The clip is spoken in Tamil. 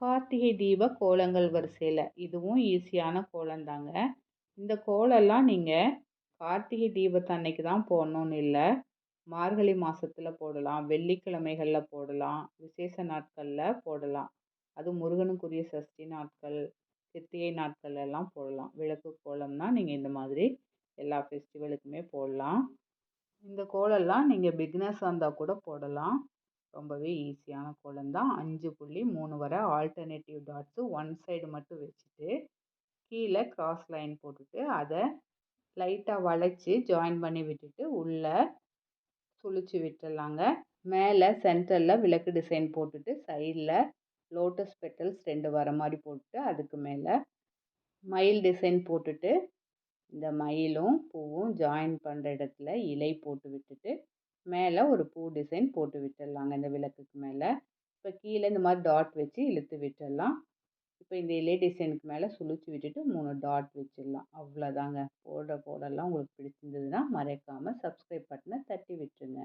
கார்த்திகை தீப கோலங்கள் வரிசையில். இதுவும் ஈஸியான கோலம்தாங்க. இந்த கோலம்லாம் நீங்கள் கார்த்திகை தீபத்தன்னைக்கு தான் போடணுன்னு இல்லை. மார்கழி மாதத்தில் போடலாம். வெள்ளிக்கிழமைகளில் போடலாம். விசேஷ நாட்களில் போடலாம். அதுவும் முருகனுக்குரிய சஷ்டி நாட்கள் கிருத்திகை நாட்கள் எல்லாம் போடலாம். விளக்கு கோலம்னா நீங்கள் இந்த மாதிரி எல்லா ஃபெஸ்டிவலுக்குமே போடலாம். இந்த கோலம்லாம் நீங்கள் பிகினர்ஸாக இருந்தால் கூட போடலாம். ரொம்பவே ஈஸியான கோலம் தான். அஞ்சு புள்ளி மூணு வர ஆல்டர்னேட்டிவ் டாட்ஸு ஒன் சைடு மட்டும் வச்சுட்டு கீழே கிராஸ் லைன் போட்டுட்டு அதை லைட்டாக வளைச்சி ஜாயின் பண்ணி விட்டுட்டு உள்ளே சுழிச்சு விட்டுடலாங்க. மேலே சென்டரில் விளக்கு டிசைன் போட்டுட்டு சைடில் லோட்டஸ் பெட்டல்ஸ் ரெண்டு வர மாதிரி போட்டுட்டு அதுக்கு மேலே மயில் டிசைன் போட்டுட்டு இந்த மயிலும் பூவும் ஜாயின் பண்ணுற இடத்துல இலை போட்டு விட்டுட்டு மேலே ஒரு பூ டிசைன் போட்டு விட்டுடலாங்க இந்த விளக்குக்கு மேலே. இப்போ கீழே இந்த மாதிரி டாட் வச்சு இழுத்து விட்டுடலாம் இப்போ இந்த இலை டிசைனுக்கு மேலே சுழிச்சு விட்டுட்டு மூணு டாட் வச்சிடலாம் அவ்வளோதாங்க போடுற போடலாம் உங்களுக்கு பிடிச்சிருந்ததுன்னா மறக்காமல் சப்ஸ்கிரைப் பட்டனை தட்டி விட்டுருங்க.